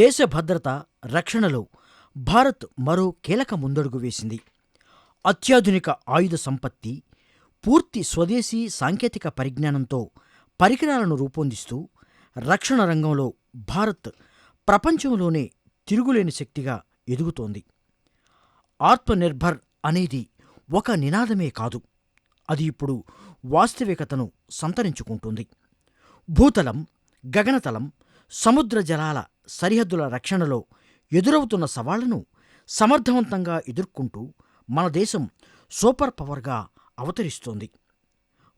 దేశ భద్రత రక్షణలో భారత్ మరో కీలక ముందడుగు వేసింది. అత్యాధునిక ఆయుధ సంపత్తి పూర్తి స్వదేశీ సాంకేతిక పరిజ్ఞానంతో పరికరాలను రూపొందిస్తూ రక్షణ రంగంలో భారత్ ప్రపంచంలోనే తిరుగులేని శక్తిగా ఎదుగుతోంది. ఆత్మనిర్భర్ అనేది ఒక నినాదమే కాదు. అది ఇప్పుడు వాస్తవికతను సంతరించుకుంటుంది. భూతలం గగనతలం సముద్ర జలాల సరిహద్దుల రక్షణలో ఎదురవుతున్న సవాళ్ళను సమర్థవంతంగా ఎదుర్కొంటూ మన దేశం సూపర్ పవర్గా అవతరిస్తోంది.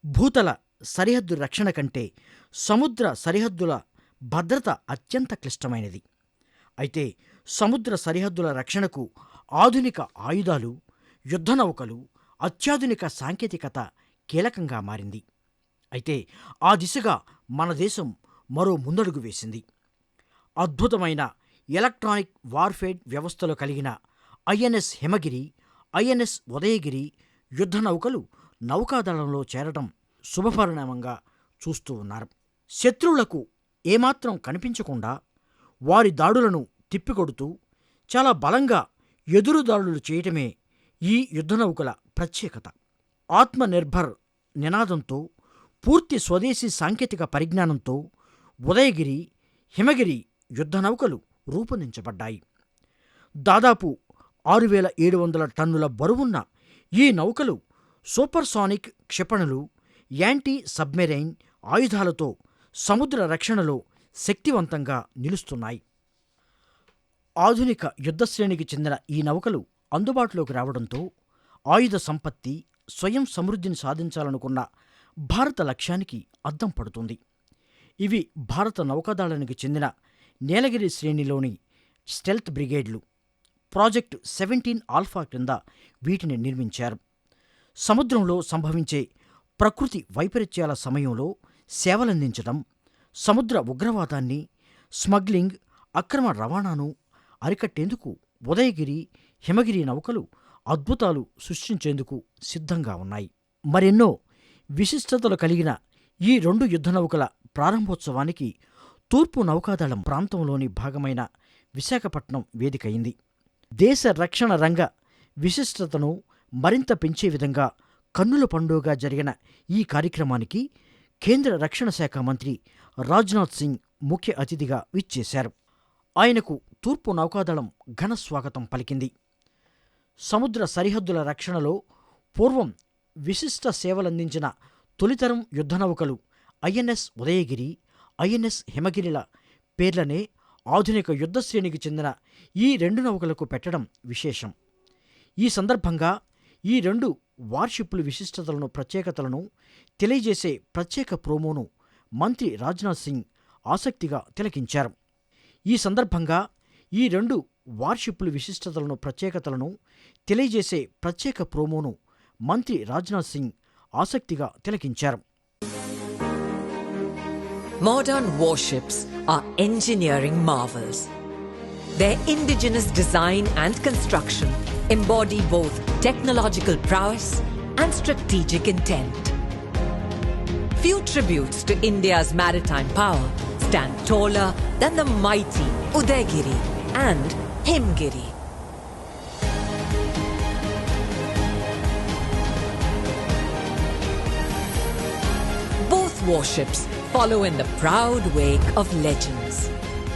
భూతల సరిహద్దు రక్షణ కంటే సముద్ర సరిహద్దుల భద్రత అత్యంత క్లిష్టమైనది. అయితే సముద్ర సరిహద్దుల రక్షణకు ఆధునిక ఆయుధాలు యుద్ధనౌకలు అత్యాధునిక సాంకేతికత కీలకంగా మారింది. అయితే ఆ దిశగా మన దేశం మరో ముందడుగు వేసింది. అద్భుతమైన ఎలక్ట్రానిక్ వార్ఫేర్ వ్యవస్థలు కలిగిన ఐఎన్ఎస్ హిమగిరి ఐఎన్ఎస్ ఉదయగిరి యుద్ధ నౌకలు నౌకాదళంలో చేరటం శుభపరిణామంగా చూస్తూ ఉన్నారు. శత్రువులకు ఏమాత్రం కనిపించకుండా వారి దాడులను తిప్పికొడుతూ చాలా బలంగా ఎదురుదాడులు చేయటమే ఈ యుద్ధనౌకల ప్రత్యేకత. ఆత్మనిర్భర్ నినాదంతో పూర్తి స్వదేశీ సాంకేతిక పరిజ్ఞానంతో ఉదయగిరి హిమగిరి యుద్ధ నౌకలు రూపొందించబడ్డాయి. దాదాపు ఆరు వేల ఏడు వందల టన్నుల బరువున్న ఈ నౌకలు సూపర్సానిక్ క్షిపణులు యాంటీ సబ్మెరైన్ ఆయుధాలతో సముద్ర రక్షణలో శక్తివంతంగా నిలుస్తున్నాయి. ఆధునిక యుద్ధశ్రేణికి చెందిన ఈ నౌకలు అందుబాటులోకి రావడంతో ఆయుధ సంపత్తి స్వయం సమృద్ధిని సాధించాలనుకున్న భారత లక్ష్యానికి అద్దం పడుతుంది. ఇవి భారత నౌకాదళానికి చెందిన నీలగిరి శ్రేణిలోని స్టెల్త్ బ్రిగేడ్లు. ప్రాజెక్ట్ సెవెంటీన్ ఆల్ఫా క్రింద వీటిని నిర్మించారు. సముద్రంలో సంభవించే ప్రకృతి వైపరీత్యాల సమయంలో సేవలందించడం సముద్ర ఉగ్రవాదాన్ని స్మగ్లింగ్ అక్రమ రవాణాను అరికట్టేందుకు ఉదయగిరి హిమగిరి నౌకలు అద్భుతాలు సృష్టించేందుకు సిద్ధంగా ఉన్నాయి. మరెన్నో విశిష్టతలు కలిగిన ఈ రెండు యుద్ధ నౌకల ప్రారంభోత్సవానికి తూర్పు నౌకాదళం ప్రాంతంలోని భాగమైన విశాఖపట్నం వేదికయింది దేశ రక్షణ రంగ విశిష్టతను మరింత పెంచే విధంగా కన్నుల పండుగగా జరిగిన ఈ కార్యక్రమానికి కేంద్ర రక్షణ శాఖ మంత్రి రాజ్నాథ్ సింగ్ ముఖ్య అతిథిగా విచ్చేశారు. ఆయనకు తూర్పు నౌకాదళం ఘన స్వాగతం పలికింది. సముద్ర సరిహద్దుల రక్షణలో పూర్వం విశిష్ట సేవలందించిన తొలితరం యుద్ధనౌకలు ఐఎన్ఎస్ ఉదయగిరి ఐఎన్ఎస్ హిమగిరిల పేర్లనే ఆధునిక యుద్ధ శ్రేణికి చెందిన ఈ రెండు నౌకలకు పెట్టడం విశేషం. ఈ సందర్భంగా ఈ రెండు వార్షిప్ల విశిష్టతలను ప్రత్యేకతలను తెలియజేసే ప్రత్యేక ప్రోమోను మంత్రి రాజ్నాథ్ సింగ్ ఆసక్తిగా తిలకించారు. ఈ సందర్భంగా ఈ రెండు వార్షిప్లు విశిష్టతలను ప్రత్యేకతలను తెలియజేసే ప్రత్యేక ప్రోమోను మంత్రి రాజ్నాథ్ సింగ్ ఆసక్తిగా తిలకించారు Modern warships are engineering marvels. Their indigenous design and construction embody both technological prowess and strategic intent. Few tributes to India's maritime power stand taller than the mighty Udaygiri and Himgiri. Warships follow in the proud wake of legends.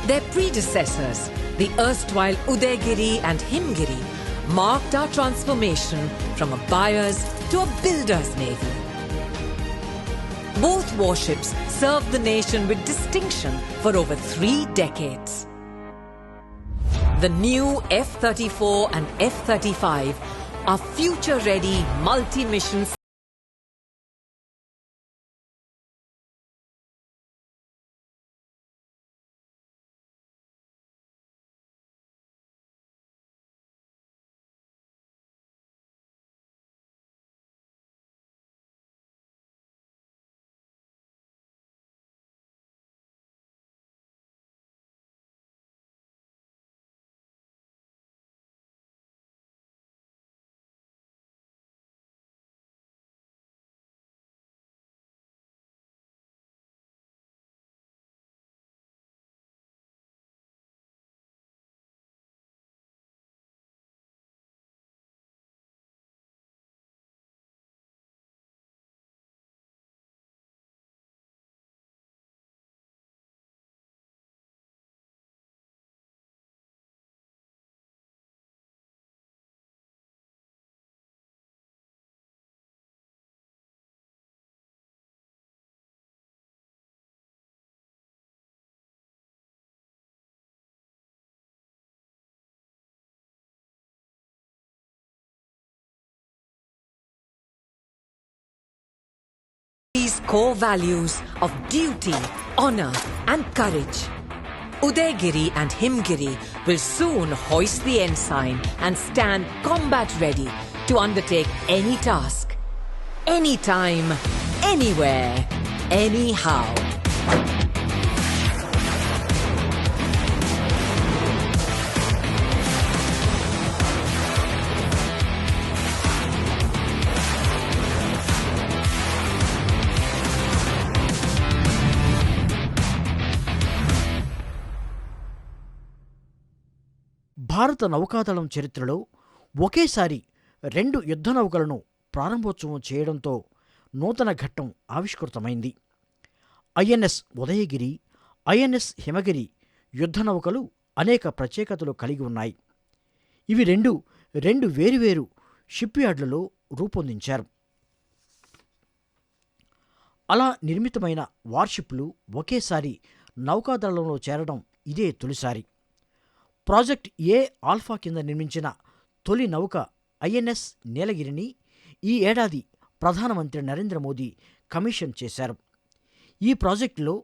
Their predecessors, the erstwhile Udaygiri and Himgiri, marked our transformation from a buyer's to a builder's navy. Both warships served the nation with distinction for over three decades. The new F 34 and F 35 are future ready Udayagiri's core values of duty, honor, and courage. Udayagiri and Himgiri will soon hoist the ensign and stand combat ready to undertake any task, anytime, anywhere, anyhow. భారత నౌకాదళం చరిత్రలో ఒకేసారి రెండు యుద్ధ నౌకలను ప్రారంభోత్సవం చేయడంతో నూతన ఘట్టం ఆవిష్కృతమైంది. ఐఎన్ఎస్ ఉదయగిరి ఐఎన్ఎస్ హిమగిరి యుద్ధ నౌకలు అనేక ప్రత్యేకతలు కలిగి ఉన్నాయి. ఇవి రెండు రెండు వేరువేరు షిప్యార్డులలో రూపొందించారు. అలా నిర్మితమైన వార్షిప్లు ఒకేసారి నౌకాదళంలో చేరడం ఇదే తొలిసారి. ప్రాజెక్ట్ ఏ ఆల్ఫా కింద నిర్మించిన తొలి నౌక ఐఎన్ఎస్ నీలగిరిని ఈ ఏడాది ప్రధానమంత్రి నరేంద్ర మోదీ కమిషన్ చేశారు. ఈ ప్రాజెక్టులో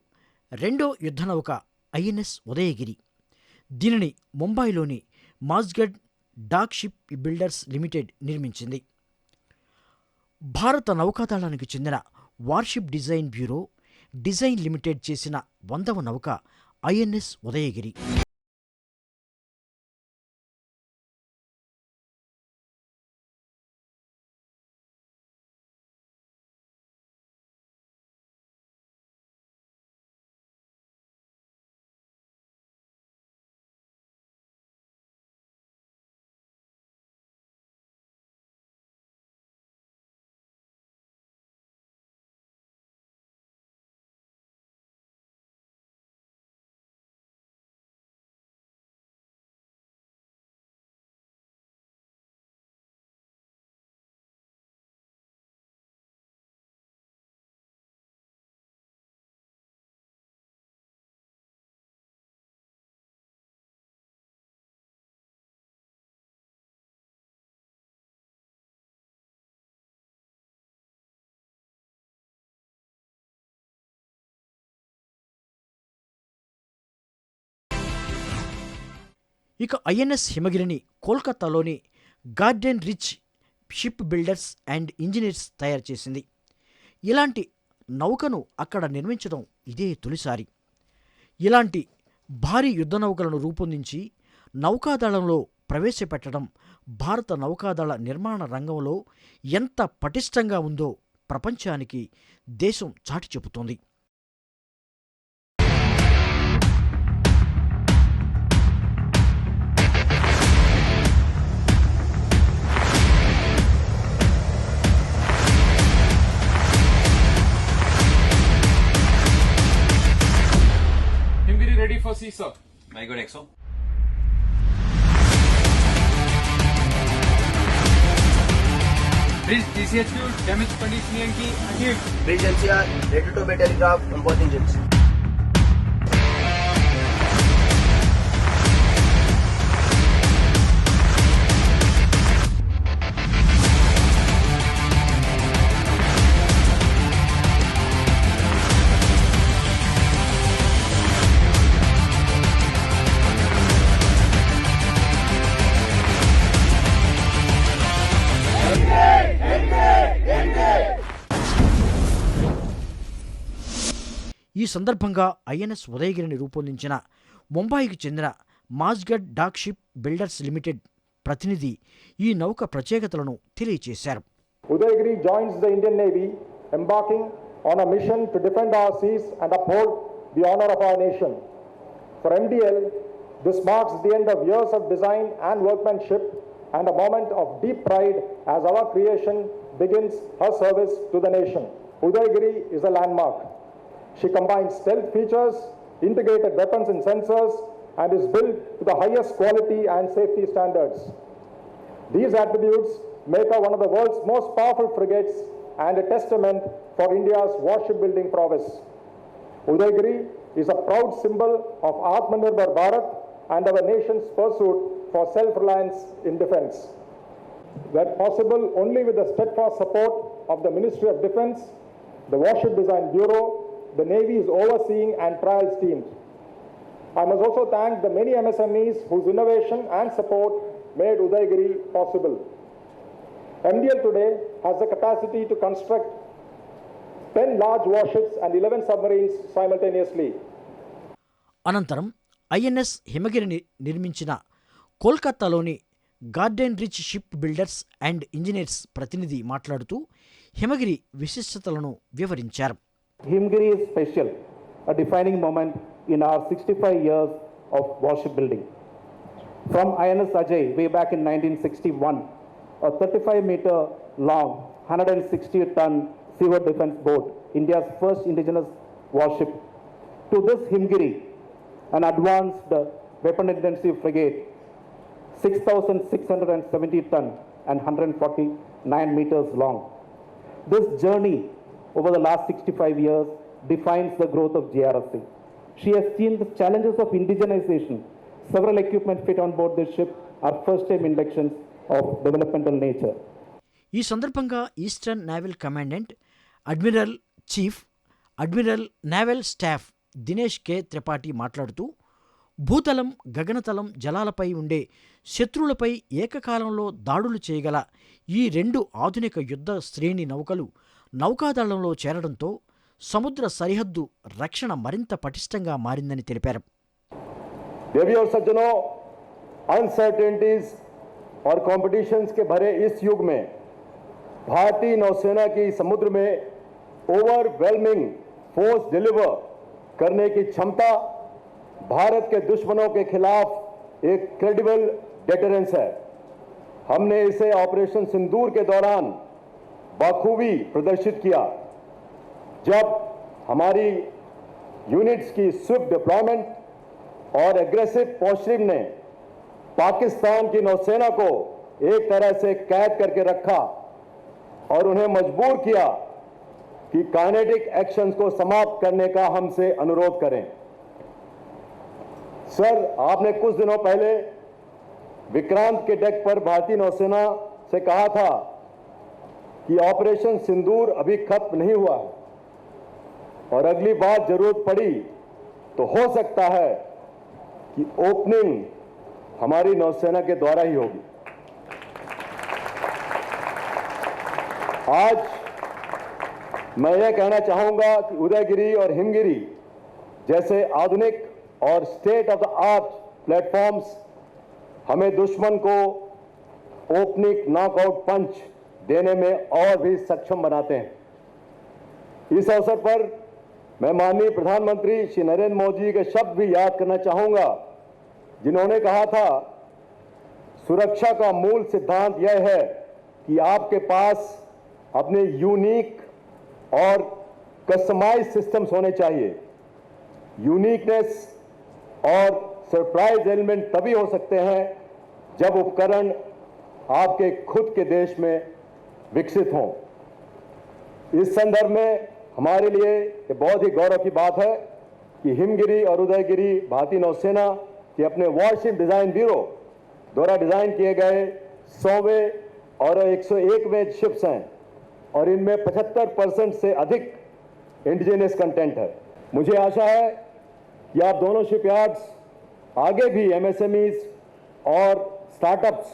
రెండో యుద్ధ నౌక ఐఎన్ఎస్ ఉదయగిరి దీనిని ముంబైలోని Mazagon dock ship builders limited నిర్మించింది. భారత నౌకాదళానికి చెందిన warship design bureau design limited చేసిన వందవ నౌక ఐఎన్ఎస్ ఉదయగిరి. ఇక ఐఎన్ఎస్ హిమగిరిని కోల్కతాలోని garden reach ship builders and engineers తయారు చేసింది. ఇలాంటి నౌకను అక్కడ నిర్మించడం ఇదే తొలిసారి. ఇలాంటి భారీ యుద్ధ నౌకలను రూపొందించి నౌకాదళంలో ప్రవేశపెట్టడం భారత నౌకాదళ నిర్మాణ రంగంలో ఎంత పటిష్టంగా ఉందో ప్రపంచానికి దేశం చాటి చెబుతోంది. Thomas Hiser. Michael Exo. Bridge DCH Q damage conditioning की अजीब bridge MCR ready to be telegraph compose engine సందర్భంగా ఐఎన్ఎస్ ఉదయగిరిని రూపొందించిన ముంబాయికి చెందిన Mazagon dock ship builders limited ప్రతినిధి ఈ నౌక ప్రత్యేకతలను తెలియజేశారు Udaygiri joins the Indian navy embarking on a mission to defend our and uphold the honour of our nation for MDL this marks the end of years of design and workmanship and a of deep pride as our creation begins her service to the nation Udaygiri is a landmark She combines stealth features, integrated weapons and sensors, and is built to the highest quality and safety standards. These attributes make her one of the world's most powerful frigates and a testament for India's warship building prowess. Udaygiri is a proud symbol of Atmanirbhar Bharat and our nation's pursuit for self-reliance in defense. That possible only with the steadfast support of the Ministry of Defense, the Warship Design Bureau, the Navy is overseeing and trials teams. I must also thank the many MSMEs whose innovation and support made Udaygiri possible. MDL today has the capacity to construct 10 large warships and 11 submarines simultaneously. అనంతరం INS Himagiri నిర్మించిన కోల్కతాలోని garden reach ship builders and engineers ప్రతినిధి మాట్లాడుతూ హిమగిరి విశిష్టతలను వివరించారు Himgiri is special, a defining moment in our 65 years of warship building. From INS Ajay way back in 1961, a 35 meter long, 160 ton seaward defense boat, India's first indigenous warship, to this Himgiri, an advanced weapon intensive frigate, 6,670 ton and 149 meters long. This journey over the last 65 years defines the growth of GRSC. She has seen the challenges of indigenization. Several equipment fit on board this ship are first time inductions of developmental nature. ఈ సందర్భంగా eastern naval commandant admiral chief admiral naval staff Dinesh K Tripathi మాట్లాడుతూ భూతలం గగనతలం జలాలపై ఉండే శత్రువులపై ఏకకాలంలో దాడులు చేయగల ఈ రెండు ఆధునిక యుద్ధ శ్రేణి నౌకలు నౌకాదళంలో చేరడంతో సముద్ర సరిహద్దు రక్షణ మరింత పటిష్టంగా మారిందని తెలిపారు देवी और सज्जनों अनसर्टेनिटीज और कॉम्पिटिशन्स के भरे इस युग में भारतीय नौसेना की समुद्र में ओवरवेलमिंग फोर्स डिलीवर करने की क्षमता भारत के दुश्मनों के खिलाफ एक क्रेडिबल डेटरेंस है हमने इसे ऑपरेशन सिंदूर के दौरान बखूबी प्रदर्शित किया। जब हमारी यूनिट्स की स्विफ्ट डिप्लॉयमेंट और एग्रेसिव पोस्टरिंग ने पाकिस्तान की नौसेना को एक तरह से कैद करके रखा और उन्हें मजबूर किया कि काइनेटिक एक्शंस को समाप्त करने का हमसे अनुरोध करें। सर, आपने कुछ दिनों पहले विक्रांत के डेक पर भारतीय नौसेना से कहा था कि ऑपरेशन सिंदूर अभी खत्म नहीं हुआ है। और अगली बार ज़रूरत पड़ी तो हो सकता है कि ओपनिंग हमारी नौसेना के द्वारा ही होगी। आज मैं यह कहना चाहूँगा कि उदयगिरी और हिमगिरी जैसे आधुनिक और state of the art platforms हमें दुश्मन को ओपनिंग नॉकआउट पंच देने में और भी सक्षम बनाते हैं। इस अवसर पर मैं माननीय प्रधानमंत्री श्री नरेंद्र मोदी जी के शब्द भी याद करना चाहूँगा, जिन्होंने कहा था, सुरक्षा का मूल सिद्धांत यह है कि आपके पास अपने यूनिक और कस्टमाइज सिस्टम्स होने चाहिए। यूनिकनेस और सरप्राइज़ एलिमेंट तभी हो सकते हैं जब उपकरण आपके खुद के देश में विकसित हों। इस संदर्भ में हमारे लिए ये बहुत ही गौरव की बात है कि हिमगिरी और उदयगिरी भारतीय नौसेना के अपने वॉरशिप डिज़ाइन ब्यूरो द्वारा डिज़ाइन किए गए सौवें और 101वें शिप्स हैं और इनमें 75 परसेंट से अधिक इंडिजिनियस कंटेंट है। मुझे आशा है कि आप दोनों शिपयार्ड्स आगे भी एमएसएमईज और स्टार्टअप्स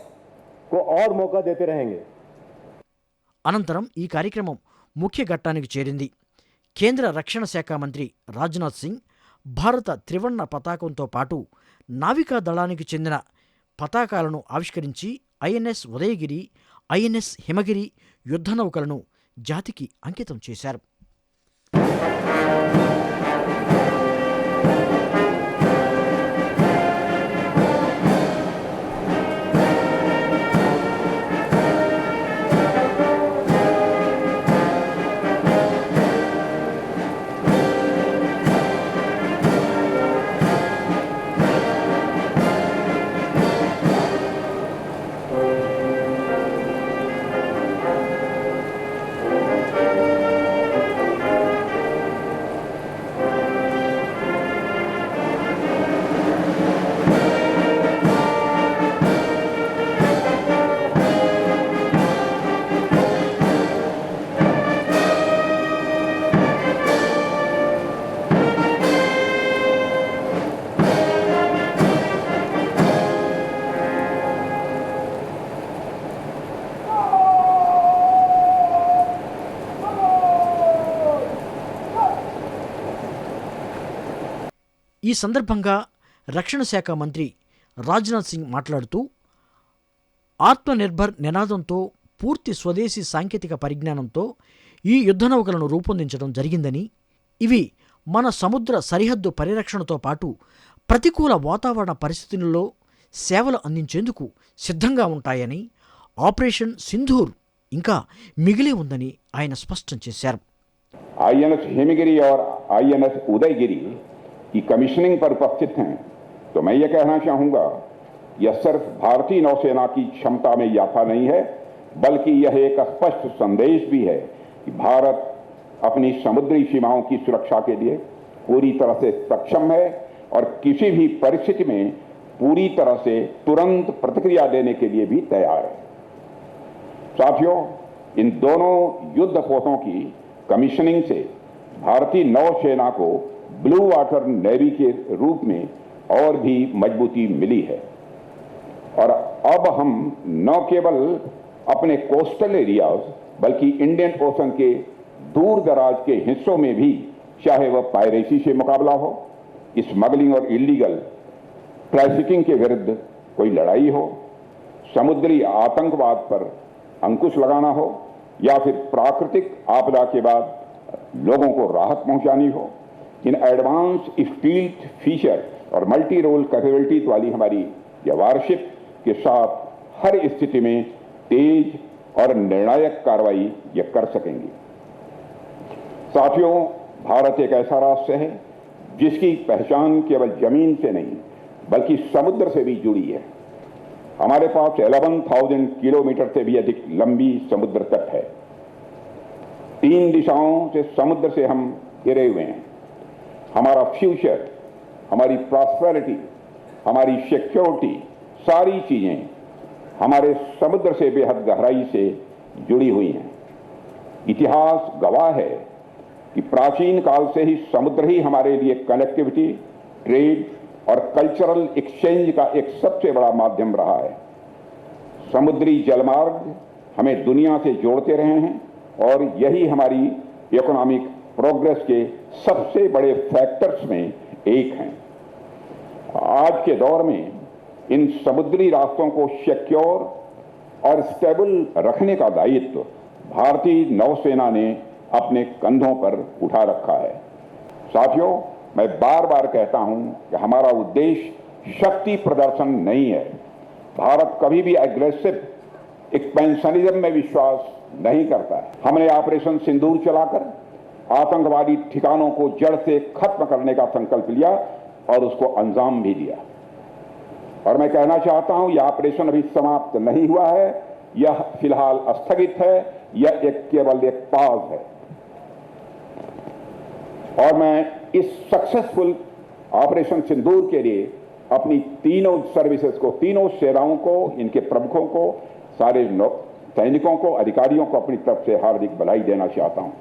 को और मौका देते रहेंगे। అనంతరం ఈ కార్యక్రమం ముఖ్య ఘట్టానికి చేరింది. కేంద్ర రక్షణ శాఖ మంత్రి రాజ్నాథ్ సింగ్ భారత త్రివర్ణ పతాకంతో పాటు నావికా దళానికి చెందిన పతాకాలను ఆవిష్కరించి ఐఎన్ఎస్ ఉదయగిరి ఐఎన్ఎస్ హిమగిరి యుద్ధ నౌకలను జాతికి అంకితం చేశారు. ఈ సందర్భంగా రక్షణ శాఖ మంత్రి రాజ్నాథ్ సింగ్ మాట్లాడుతూ ఆత్మనిర్భర్ నినాదంతో పూర్తి స్వదేశీ సాంకేతిక పరిజ్ఞానంతో ఈ యుద్ధ నౌకలను రూపొందించడం జరిగిందని ఇవి మన సముద్ర సరిహద్దు పరిరక్షణతో పాటు ప్రతికూల వాతావరణ పరిస్థితులలో సేవలు అందించేందుకు సిద్ధంగా ఉంటాయని ఆపరేషన్ సింధూర్ ఇంకా మిగిలి ఉందని ఆయన స్పష్టం చేశారు. ఐఎన్ఎస్ ఆర్ ఐఎన్ఎస్ ఉదయగిరి की कमीशनिंग पर उपस्थित हैं तो मैं ये कहना चाहूँगा, यह सिर्फ़ भारतीय नौसेना की क्षमता में इजाफा नहीं है, बल्कि यह एक स्पष्ट संदेश भी है कि भारत अपनी समुद्री सीमाओं की सुरक्षा के लिए पूरी तरह से सक्षम है और किसी भी परिस्थिति में पूरी तरह से तुरंत प्रतिक्रिया देने के लिए भी तैयार है। साथियों, इन दोनों युद्ध पोतों की कमीशनिंग से भारतीय नौसेना को ब्लू वाटर नेवी के रूप में और भी मजबूती मिली है। और अब हम न केवल अपने कोस्टल एरियाज़, बल्कि इंडियन ओशन के दूर दराज के हिस्सों में भी, चाहे वह पायरेसी से मुकाबला हो स्मगलिंग और इलीगल ट्रैफिकिंग के विरुद्ध कोई लड़ाई हो, समुद्री आतंकवाद पर अंकुश लगाना हो, या फिर प्राकृतिक आपदा के बाद लोगों को राहत पहुंचानी हो इन एडवांस स्टील फीचर और मल्टी रोल कैपेबिलिटीज वाली हमारी यह वारशिप के साथ हर स्थिति में तेज और निर्णायक कार्रवाई ये कर सकेंगी। साथियों भारत एक ऐसा राष्ट्र है जिसकी पहचान केवल ज़मीन से नहीं बल्कि समुद्र से भी जुड़ी है। हमारे पास 11,000 किलोमीटर से भी अधिक लंबी समुद्र तट है। तीन दिशाओं से समुद्र से हम घिरे हुए हैं। हमारा फ्यूचर हमारी प्रॉस्पेरिटी हमारी सिक्योरिटी सारी चीज़ें हमारे समुद्र से बेहद गहराई से जुड़ी हुई हैं। इतिहास गवाह है कि प्राचीन काल से ही समुद्र ही हमारे लिए कनेक्टिविटी ट्रेड और कल्चरल एक्सचेंज का एक सबसे बड़ा माध्यम रहा है। समुद्री जलमार्ग हमें दुनिया से जोड़ते रहे हैं और यही हमारी इकोनॉमिक प्रोग्रेस के सबसे बड़े फैक्टर्स में एक हैं। आज के दौर में इन समुद्री रास्तों को सिक्योर और स्टेबल रखने का दायित्व भारतीय नौसेना ने अपने कंधों पर उठा रखा है। साथियों, मैं बार बार कहता हूँ कि हमारा उद्देश्य शक्ति प्रदर्शन नहीं है। भारत कभी भी एग्रेसिव एक्सपेंशनिज्म में विश्वास नहीं करता है। हमने ऑपरेशन सिंदूर चलाकर आतंकवादी ठिकानों को जड़ से खत्म करने का संकल्प लिया और उसको अंजाम भी दिया। और मैं कहना चाहता हूँ, यह ऑपरेशन अभी समाप्त नहीं हुआ है, यह फ़िलहाल स्थगित है, यह एक केवल एक पाज है। और मैं इस सक्सेसफुल ऑपरेशन सिंदूर के लिए अपनी तीनों सर्विसेज़ को, तीनों सेनाओं को, इनके प्रमुखों को, सारे सैनिकों को, अधिकारियों को अपनी तरफ़ से हार्दिक बधाई देना चाहता हूँ।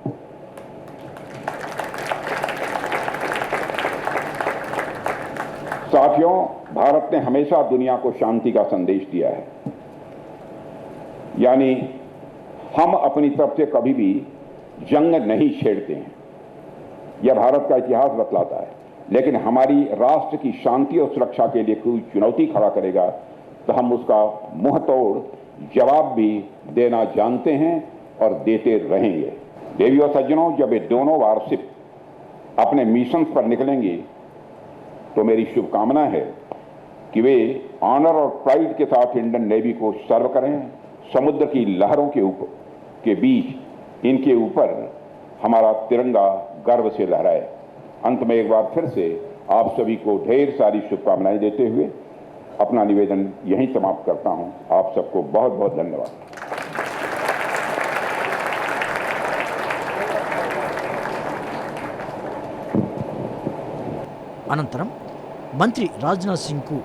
साथियों, भारत ने हमेशा दुनिया को शांति का संदेश दिया है। यानी, हम अपनी तरफ़ से कभी भी जंग नहीं छेड़ते हैं। यह भारत का इतिहास बतलाता है। लेकिन हमारी राष्ट्र की शांति और सुरक्षा के लिए कोई चुनौती खड़ा करेगा तो हम उसका मुँह तोड़ जवाब भी देना जानते हैं और देते रहेंगे। देवी और सज्जनों, जब ये दोनों वारशिप अपने मिशन पर निकलेंगे तो मेरी शुभकामना है कि वे ऑनर और प्राइड के साथ इंडियन नेवी को सर्व करें समुद्र की लहरों के ऊपर के बीच इनके ऊपर हमारा तिरंगा गर्व से लहराए अंत में एक बार फिर से आप सभी को ढेर सारी शुभकामनाएं देते हुए अपना निवेदन यहीं समाप्त करता हूं आप सबको बहुत बहुत धन्यवाद అనంతరం మంత్రి రాజ్నాథ్ సింగ్కు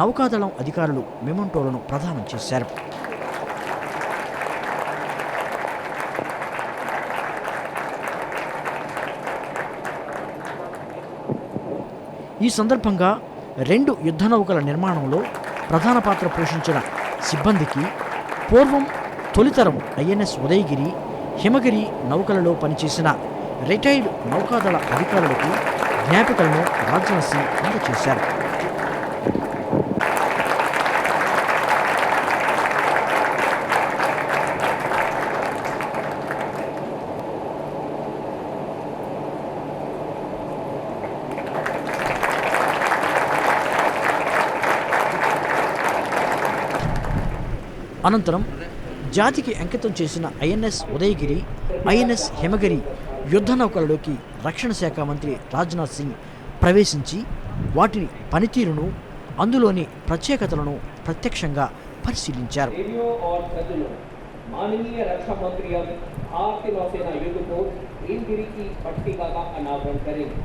నౌకాదళం అధికారులు మెమంటోలను ప్రదానం చేశారు. ఈ సందర్భంగా రెండు యుద్ధ నౌకల నిర్మాణంలో ప్రధాన పాత్ర పోషించిన సిబ్బందికి పూర్వం తొలితరం ఐఎన్ఎస్ ఉదయగిరి హిమగిరి నౌకలలో పనిచేసిన రిటైర్డ్ నౌకాదళ అధికారులకు జ్ఞాపికలను రాజ్నాథ్ సింగ్ అనంతరం జాతికి అంకితం చేసిన ఐఎన్ఎస్ ఉదయగిరి ఐఎన్ఎస్ హిమగిరి యుద్ధ నౌకలలోకి రక్షణ శాఖ మంత్రి రాజ్నాథ్ సింగ్ ప్రవేశించి వాటిని పనితీరును అందులోని ప్రత్యేకతలను ప్రత్యక్షంగా పరిశీలించారు देवियों और सज्जनों माननीय रक्षा मंत्री अब भारतीय नौसेना युद्ध पोत हिमगिरी की पट्टिका का अनावरण करेंगे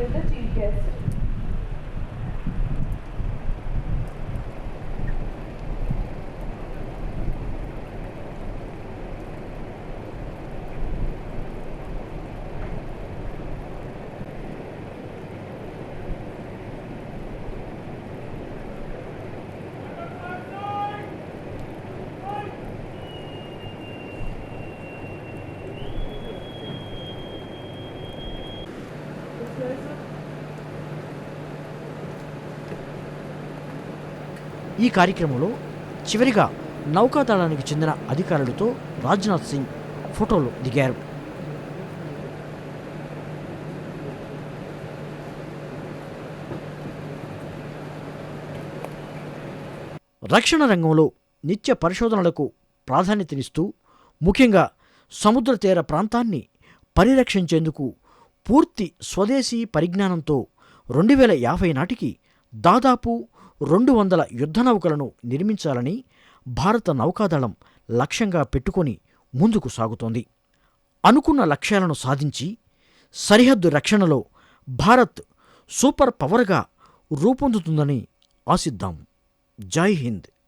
with the cheek acid. ఈ కార్యక్రమంలో చివరిగా నౌకాదళానికి చెందిన అధికారులతో రాజ్నాథ్ సింగ్ ఫోటోలు దిగారు. రక్షణ రంగంలో నిత్య పరిశోధనలకు ప్రాధాన్యతనిస్తూ ముఖ్యంగా సముద్ర తీర ప్రాంతాన్ని పరిరక్షించేందుకు పూర్తి స్వదేశీ పరిజ్ఞానంతో రెండు వేల యాభై నాటికి దాదాపు రెండు వందల యుద్ధ నౌకలను నిర్మించాలని భారత నౌకాదళం లక్ష్యంగా పెట్టుకొని ముందుకు సాగుతోంది. అనుకున్న లక్ష్యాలను సాధించి సరిహద్దు రక్షణలో భారత్ సూపర్ పవర్గా రూపొందుతుందని ఆశిద్దాం. జై హింద్.